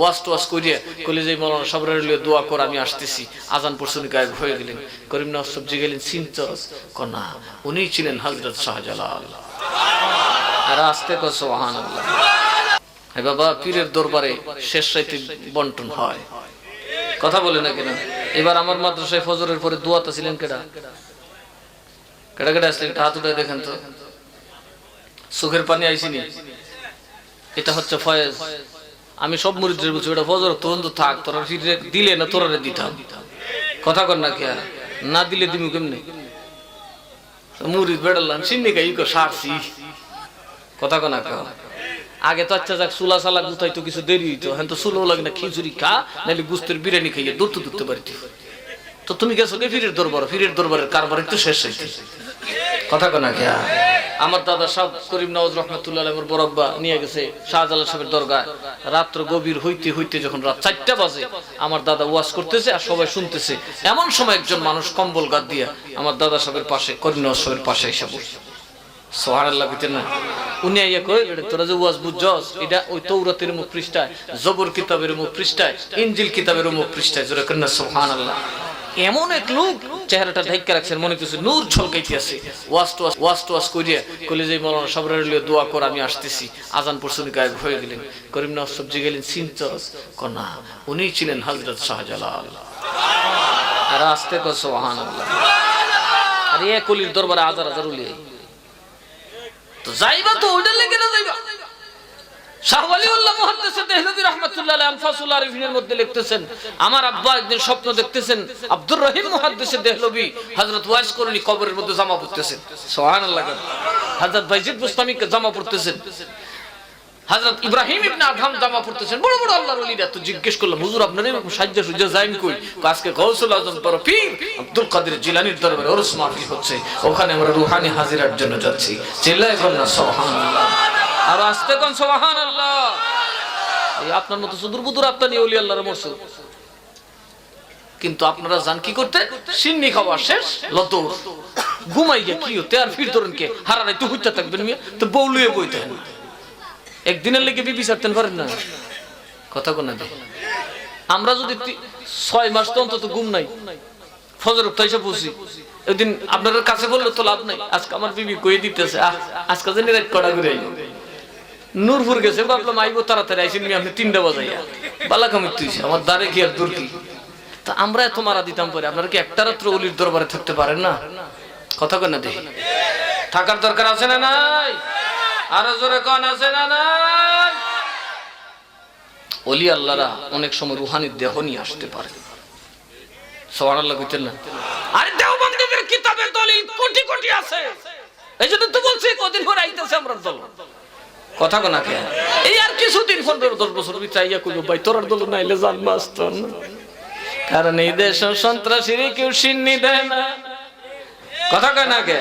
ওয়াজ টোয়াজ করিয়ে কলে যে সবরের লিয়ে দোয়া কর, আমি আসতেছি। আজান পড়ছুনি গায়েব হয়ে গেলেন। করিম নওয়াজ সবজি গেলেন সিনচস কনা উনি ছিলেন হজরত শাহজালাল। আর আসতে কো সোহান হ্যাঁ বাবা, পীরের দরবারে শেষ রাইতে বন্টন হয়। কথা বলে না কেন? এবার আমার মাদ্রাসায় ফজরের পরে দোয়াতে ছিলেন কেডা? কেডা কেডা আসলেন? হাত উঠে দেখেন তো। সুখের পানি আইসিনি? এটা হচ্ছে ফয়েজ। আমি সব মুরিদের বলছি এটা ফজর তরন্ত থাক, তোরা দিলে না তোরা দিতাম। কথা কর না কে না দিলে দিমু কেমনে? মুরিদ বেড়ালাম, সিন্নি গাই কো সারছি। কথা কনা কা আগে তো আচ্ছা যাক, সুলা সালা গুতাই তো কিছু দেরি হইতো। হ্যাঁ তো সুলো লাগে না, খিচুড়ি খা নাহলে গুস্তের বিরিয়ানি খাইয়ে দূরতে দূরতে পারিতে তো তুমি গেছো কে ফিরের দরবার, ফিরের দরবারের কারবার একটু শেষ হইতে। কথা কনা কে আমার দাদা সাহ করিম নওয়াজ রহমতুল্লাহ আমার বরব্বা নিয়ে গেছে শাহজালাল সাহেবের দরগায়। রাত্র গভীর হইতে হইতে যখন রাত চারটা বাজে, আমার দাদা ওয়াজ করতেছে আর সবাই শুনতেছে। এমন সময় একজন মানুষ কম্বল গাদ দিয়া আমার দাদা সাহেবের পাশে, করিম নওয়াজ সাহেবের পাশে এসে বসে। উনি আইয়া কই তোরা যে ওয়াজ এটা ওই মুখ পৃষ্ঠায়, জবর কিতাবের মুখ পৃষ্ঠায়, ইনজিল কিতাবের মুখ পৃষ্ঠায়, জোরে কন্যা সুবহানাল্লাহ। এমন এক লোক চেহারাটা ঢাইকা রাখছেন মনে করছে নূর ছলকাইতে আছে। ওয়াজ টোয়াজ করিয়া কলে যে মৌলানা সবরের লিয়ে দোয়া কর, আমি আসতেছি। আজান পড়ছুনি গায়েব হয়ে গেলেন। করিম নওয়াজ সবজি গেলেন সিনচস কনা উনি ছিলেন হযরত শাহজালাল। আর আসতে কো সুবহানাল্লাহ। আর এ কলির দরবারে হাজার হাজার উলিয়ে তো যাইবা তো ওইটা লেগে না যাইবা? ইব্রাহিম জামা পড়তেছেন। বড় জিজ্ঞেস করলাম হুজুর, আপনার আব্দুল কাদের জিলানীর দরবারে হচ্ছে, ওখানে আমরা রুহানি হাজিরার জন্য যাচ্ছি। আর আসতে কোন এই আপনার মতো সুদূর বুদুর আপনার আল্লাহর কিন্তু আপনারা জান কি করতে? সিন্নি খাওয়া শেষ লত ঘুমাইয়া কি হতে? আর ফির ধরেন কে? তো থাকবেন তো বইতে একদিনের লেগে বিবি পারেন না? কথা আমরা যদি ছয় মাস তো অন্তত ঘুম নাই। ফজর উঠতে এসে বুঝি একদিন আপনার কাছে বললে তো লাভ নাই। আজকে আমার বিবি কয়ে দিতেছে আজকে যে কড়া আইলো। নূরপুর গেছে, ভাবলাম আইবো তাড়াতাড়ি আইসিন আমি তিনটা বাজাইয়া। বালা কামির তুইছে আমার দ্বারে কি আর দূর কি? তা আমরা এত মারা দিতাম পরে, আপনারা কি একটা রাত্র অলির দরবারে থাকতে পারেন না? কথা কেন দেখি থাকার দরকার আছে না নাই? আরও জোরে কন, আছে না নাই? অলি আল্লাহরা অনেক সময় রুহানির দেহ নিয়ে আসতে পারে। সবার আল্লাহ কইতেন না? আরে দেওবন্দিদের কিতাবে দলিল কোটি কোটি আছে। এই জন্য তো বলছি, কদিন পরে আইতেছে আমরা দল। কথা কোনা কে? এই আর কিছুদিন পনেরো দশ বছর চাইয়া কইব, ভাই, তোরার দল নাইলে জান মাস্তান কারণ এই দেশ সন্ত্রাসীর কেউ সিন্নি দেয় না। কথা কয় না কে?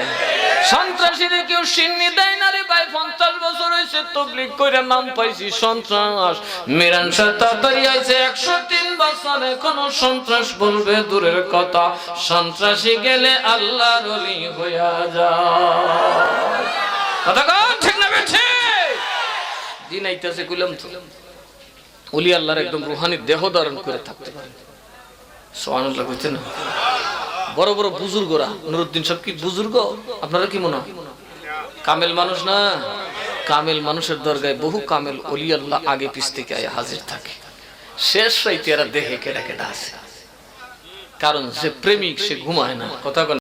সন্ত্রাসীরে কেউ সিন্নি দেয় না রে ভাই, পঞ্চাশ বছর হয়েছে তবলিগ কইরা নাম পাইছি সন্ত্রাস। মিরান তাড়াতাড়ি আইছে একশো তিন বছর, এখনও সন্ত্রাস বলবে দূরের কথা। সন্ত্রাসী গেলে আল্লাহর অলি হইয়া যায়। কথা দিন তো। আল্লাহর একদম রুহানি দেহ ধারণ করে থাকতে বড় বড় বুজুর্গরা, নুরুদ্দিন সব কি বুজুর্গ? আপনারা কি মনে কামেল মানুষ না? কামেল মানুষের দরগায় বহু কামেল অলি আল্লাহ আগে পিছ থেকে আয় হাজির থাকে। শেষ রাইতে এরা দেহে কেডা কেডা আছে। কারণ সে প্রেমিক, সে ঘুমায় না। কথা